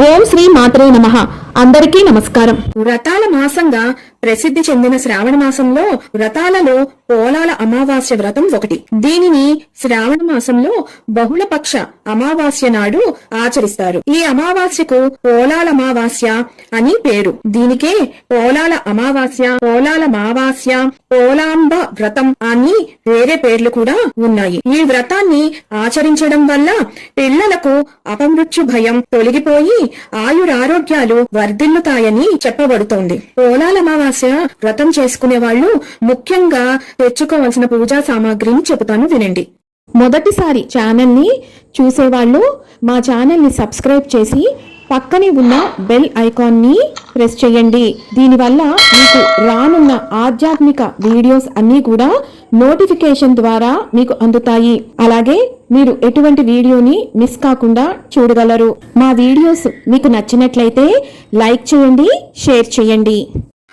ఓం శ్రీ మాతరే నమ. అందరికీ నమస్కారం. వ్రతాల మాసంగా ప్రసిద్ధి చెందిన శ్రావణ మాసంలో వ్రతాలలో పోలాల అమావాస్య వ్రతం ఒకటి. దీనిని శ్రావణ మాసంలో బహుళపక్ష అమావాస్య నాడు ఆచరిస్తారు. ఈ అమావాస్యకు పోలాల అమావాస్య అని పేరు. దీనికే పోలాల అమావాస్య పోలాల మావాస్య పోలాంబ వ్రతం అని వేరే పేర్లు కూడా ఉన్నాయి. ఈ వ్రతాన్ని ఆచరించడం వల్ల పిల్లలకు అపమృత్యు భయం తొలగిపోయి ఆయురారోగ్యాలు వర్ధిల్లుతాయని చెప్పబడుతోంది. పోలాల అమావాస్య వ్రతం చేసుకునే వాళ్ళు ముఖ్యంగా తెచ్చుకోవాల్సిన పూజా సామాగ్రిని చెబుతాను వినండి. మొదటిసారి ఛానల్ని చూసేవాళ్ళు మా ఛానల్ని సబ్స్క్రైబ్ చేసి పక్కనే ఉన్న బెల్ ఐకాన్ని ప్రెస్ చేయండి. దీనివల్ల మీకు రానున్న ఆధ్యాత్మిక వీడియోస్ అన్నీ కూడా నోటిఫికేషన్ ద్వారా మీకు అందుతాయి. అలాగే మీరు ఎటువంటి వీడియోని మిస్ కాకుండా చూడగలరు. మా వీడియోస్ మీకు నచ్చినట్లయితే లైక్ చేయండి షేర్ చేయండి.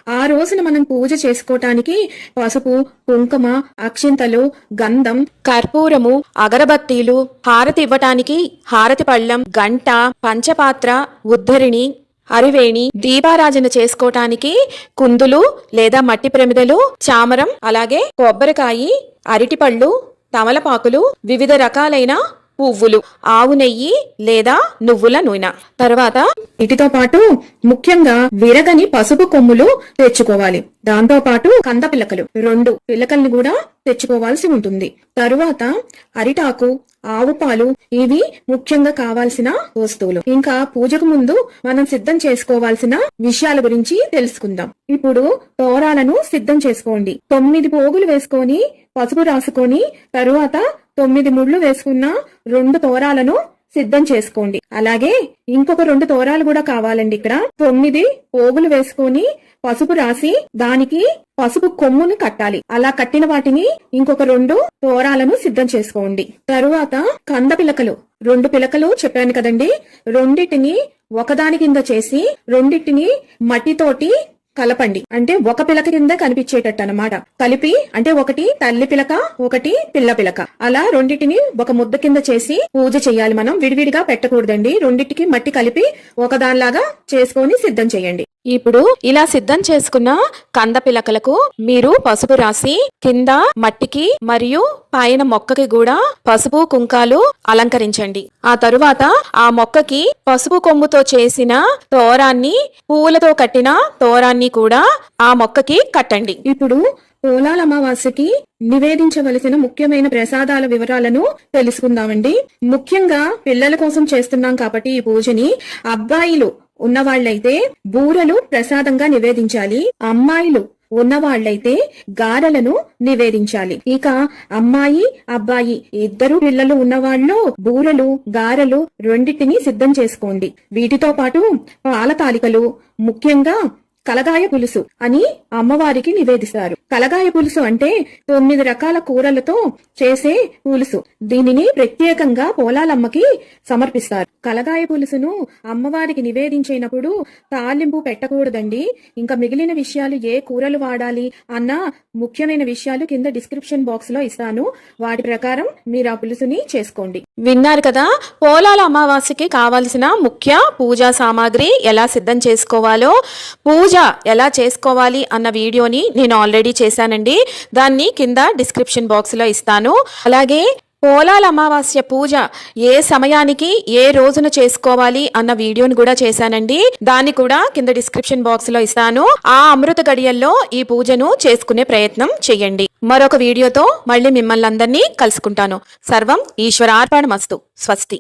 ఆ రోజున మనం పూజ చేసుకోవటానికి పసుపు కుంకుమ అక్షింతలు గంధం కర్పూరము అగరబత్తీలు హారతి ఇవ్వటానికి హారతి పళ్ళం గంట పంచపాత్ర ఉద్ధరిణి అరివేణి దీపారాజన చేసుకోవటానికి కుందులు లేదా మట్టి ప్రమిదలు చామరం అలాగే కొబ్బరికాయి అరటిపళ్ళు తమలపాకులు వివిధ రకాలైన పువ్వులు ఆవు నెయ్యి లేదా నువ్వుల నూనె. తర్వాత వీటితో పాటు ముఖ్యంగా విరగని పసుపు కొమ్ములు తెచ్చుకోవాలి. దాంతో పాటు కంద పిల్లకలు రెండు పిల్లకల్ని కూడా తెచ్చుకోవాల్సి ఉంటుంది. తరువాత అరిటాకు ఆవు పాలు ఇవి ముఖ్యంగా కావాల్సిన వస్తువులు. ఇంకా పూజకు ముందు మనం సిద్ధం చేసుకోవాల్సిన విషయాల గురించి తెలుసుకుందాం. ఇప్పుడు తోరాలను సిద్ధం చేసుకోండి. తొమ్మిది పోగులు వేసుకొని పసుపు రాసుకొని తరువాత తొమ్మిది ముళ్ళు వేసుకున్న రెండు తోరాలను సిద్ధం చేసుకోండి. అలాగే ఇంకొక రెండు తోరాలు కూడా కావాలండి ఇక్కడ. తొమ్మిది పోగులు వేసుకొని పసుపు రాసి దానికి పసుపు కొమ్మును కట్టాలి. అలా కట్టిన వాటిని ఇంకొక రెండు తోరాలను సిద్ధం చేసుకోండి. తరువాత కంద పిలకలు. రెండు పిలకలు చెప్పాను కదండి. రెండిటిని ఒకదాని కింద చేసి రెండిటిని మట్టితోటి కలపండి. అంటే ఒక పిలక కింద కనిపించేటట్టు అనమాట కలిపి అంటే ఒకటి తల్లి పిలక ఒకటి పిల్ల పిలక. అలా రెండింటిని ఒక ముద్ద కింద చేసి పూజ చేయాలి మనం. విడివిడిగా పెట్టకూడదండి. రెండింటికి మట్టి కలిపి ఒకదానిలాగా చేసుకొని సిద్ధం చేయండి. ఇప్పుడు ఇలా సిద్ధం చేసుకున్న కంద పిలకలకు మీరు పసుపు రాసి కింద మట్టికి మరియు పైన మొక్కకి కూడా పసుపు కుంకాలు అలంకరించండి. ఆ తరువాత ఆ మొక్కకి పసుపు కొమ్ముతో చేసిన తోరాన్ని పువ్వులతో కట్టిన తోరాన్ని కూడా ఆ మొక్కకి కట్టండి. ఇప్పుడు పోలాల అమావాస్యకి నివేదించవలసిన ముఖ్యమైన ప్రసాదాల వివరాలను తెలుసుకుందామండి. ముఖ్యంగా పిల్లల కోసం చేస్తున్నాం కాబట్టి ఈ పూజని అబ్బాయిలు ఉన్నవాళ్ళైతే బూరలు ప్రసాదంగా నివేదించాలి అమ్మాయిలు ఉన్నవాళ్ళైతే గారెలను నివేదించాలి. ఇక అమ్మాయి అబ్బాయి ఇద్దరు పిల్లలు ఉన్నవాళ్ళు బూరెలు గారెలు రెండింటిని సిద్ధం చేసుకోండి. వీటితో పాటు పాల తాలికలు ముఖ్యంగా కలగాయ పులుసు అని అమ్మవారికి నివేదిస్తారు. కలగాయ పులుసు అంటే తొమ్మిది రకాల కూరలతో చేసే పులుసు. దీనిని ప్రత్యేకంగా పోలాలమ్మకి సమర్పిస్తారు. కలగాయ పులుసును అమ్మవారికి నివేదించినప్పుడు తాలింపు పెట్టకూడదండి. ఇంకా మిగిలిన విషయాలు ఏ కూరలు వాడాలి అన్న ముఖ్యమైన విషయాలు కింద డిస్క్రిప్షన్ బాక్స్లో ఇస్తాను. వాటి ప్రకారం మీరు ఆ పులుసుని చేసుకోండి. విన్నారు కదా పోలాల అమావాస్యకి కావాల్సిన ముఖ్య పూజా సామాగ్రి ఎలా సిద్ధం చేసుకోవాలో? పూజ పూజ ఎలా చేసుకోవాలి అన్న వీడియోని నేను ఆల్రెడీ చేశానండి. దాన్ని కింద డిస్క్రిప్షన్ బాక్స్లో ఇస్తాను. అలాగే పోలాల అమావాస్య పూజ ఏ సమయానికి ఏ రోజున చేసుకోవాలి అన్న వీడియోని కూడా చేశానండి. దాన్ని కూడా కింద డిస్క్రిప్షన్ బాక్స్లో ఇస్తాను. ఆ అమృత గడియల్లో ఈ పూజను చేసుకునే ప్రయత్నం చేయండి. మరొక వీడియోతో మళ్ళీ మిమ్మల్ని అందరినీ కలుసుకుంటాను. సర్వం ఈశ్వరార్పణమస్తు. స్వస్తి.